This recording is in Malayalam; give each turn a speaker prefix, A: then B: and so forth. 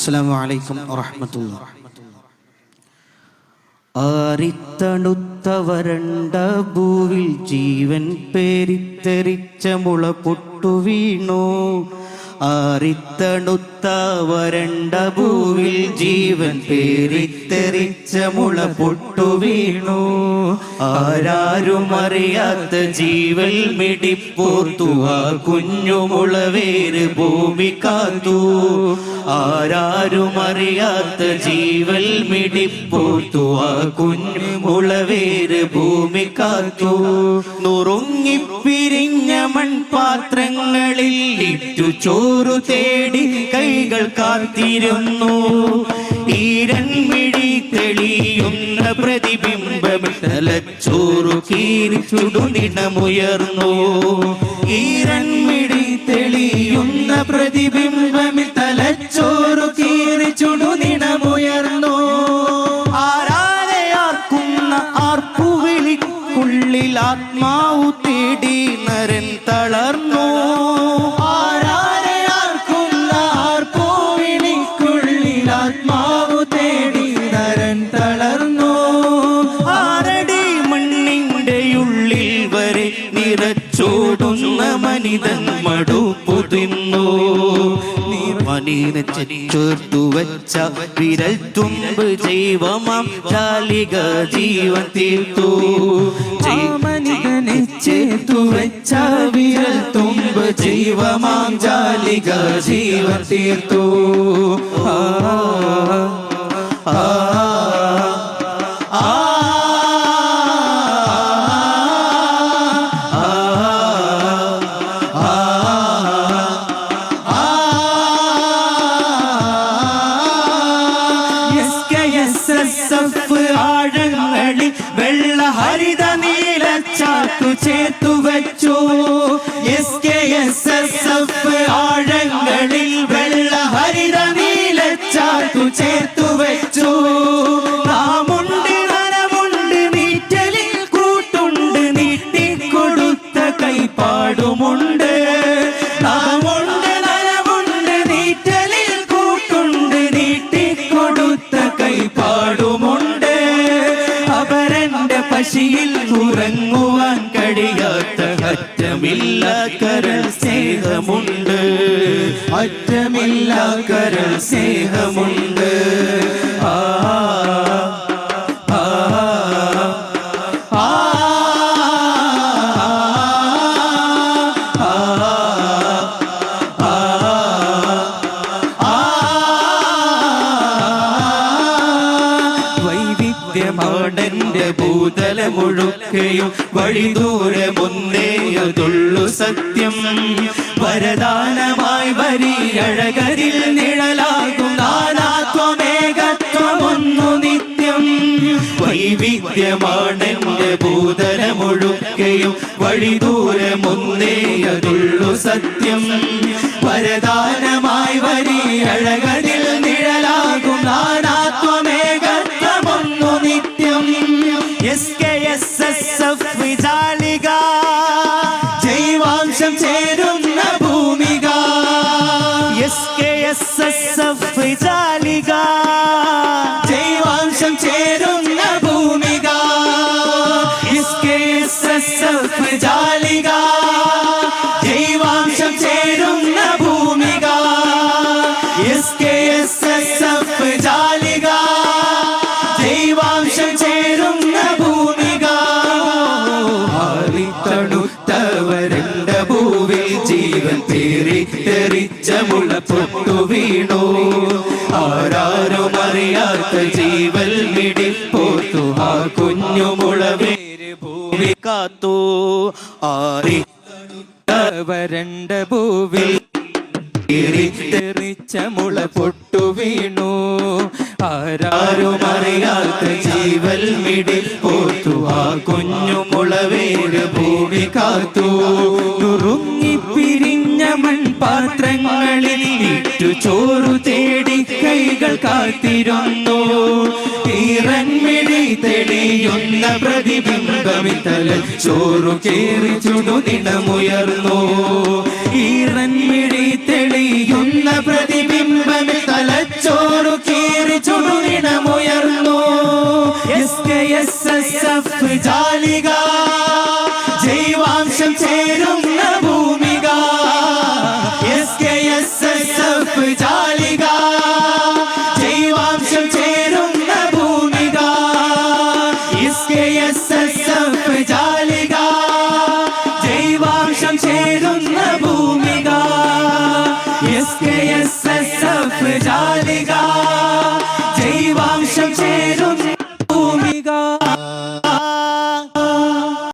A: അസ്സലാമു അലൈക്കും വറഹ്മത്തുള്ള. ആറിത്തണുത്ത വരണ്ട ഭൂവിൽ ജീവൻ പേരിത്തെറിച്ച മുള പൊട്ടു വീണു. ആരിത്തണുത്ത വരണ്ട ഭൂവിൽ ജീവൻ പേരിത്തെറിച്ച മുള പൊട്ടു വീണു. ആരാരും അറിയാത്ത ജീവൽ മിടിപ്പോർത്തു. ആ കുഞ്ഞുമുളവേര് ഭൂമി കാത്തു. ആരാരും അറിയാത്ത ജീവൽ മിടിപ്പൂത്തു. ആ കുഞ്ഞു മുളവേര് ഭൂമി കാത്തു. നുറുങ്ങിപ്പിരിഞ്ഞ മൺപാത്രങ്ങളിൽ ഇട്ടു ചോറു തേടി കൈകൾ കാത്തിരുന്നു. ഈരൻമിഴി തെളിയുന്ന പ്രതിബിംബമിട്ടലച്ചോറു കീറി ചുടുനിടമുയർന്നു. ഈരൻമിഴി തെളിയുന്ന പ്രതിബിംബമിൽ ആർപ്പുവിളിക്കുള്ളിൽ ആത്മാവു തേടി നരൻ തളർന്നു. ആത്മാവു ഉള്ളിൽ വിരൽ തുമ്പ് ജൈവമാം ജാലിക ജീവൻ തീർത്തു. മനിതനെ ചേർത്തു വെച്ച വിരൽ തുമ്പ് ജീവമാം ജാലിക തീർത്തു. ചാത്തു ചേർത്തു S K S S F ആഴങ്ങളിൽ വെള്ള ഹരിത നീല ചാത്തു ചേർത്തു കഴിയാത്ത അറ്റമില്ല കരൾ സ്നേഹമുണ്ട്. അറ്റമില്ല കരൾ സ്നേഹമുണ്ട്. ഭൂതല മുഴുക്കയും വഴിദൂരെ മുന്നേയതുള്ളു സത്യം. വരദാനമായി വരി അഴകരിൽ നിഴലാകും നാനാത്വമേകത്വമൊന്നു നിത്യം. വൈവിധ്യമാണെന്റെ ഭൂതല മുഴുക്കയും വഴിദൂരെ മുന്നേയതുള്ളു സത്യം. വരദാനമായി വരി എസ് എസ് എഫ് ജാലിക ജൈവാംശം ചേരുന്ന ആരാരും അറിയാത്ത ജീവൽ ഭൂമി കാത്തു ആറി വരണ്ട ഭൂവിൽ തെറിച്ച മുള പൊട്ടു വീണു. ആരാരും അറിയാത്ത ജീവൽ മിടിപ്പോത്തു ആ കുഞ്ഞു മുളവേര് ഭൂമി കാത്തു നുറുങ്ങിപ്പിരിഞ്ഞ മൺപാത്രങ്ങളിൽ ഇട്ടു. ചോറു തേടി കൈകൾ കാത്തിരുന്നു. തീറൻമിഴി തെളിയുന്ന പ്രതിബിംബമിത്തല ചോറു കേറി ചുടുതിടമുയർന്നു ഈറൻമിഴി തെളിയുന്ന പ്രതിബിംബമിൽ തലച്ചോറു
B: കേറി ചുടുതിടമുയർന്നു ജാലികാ എസ് എഫ് ജാലിക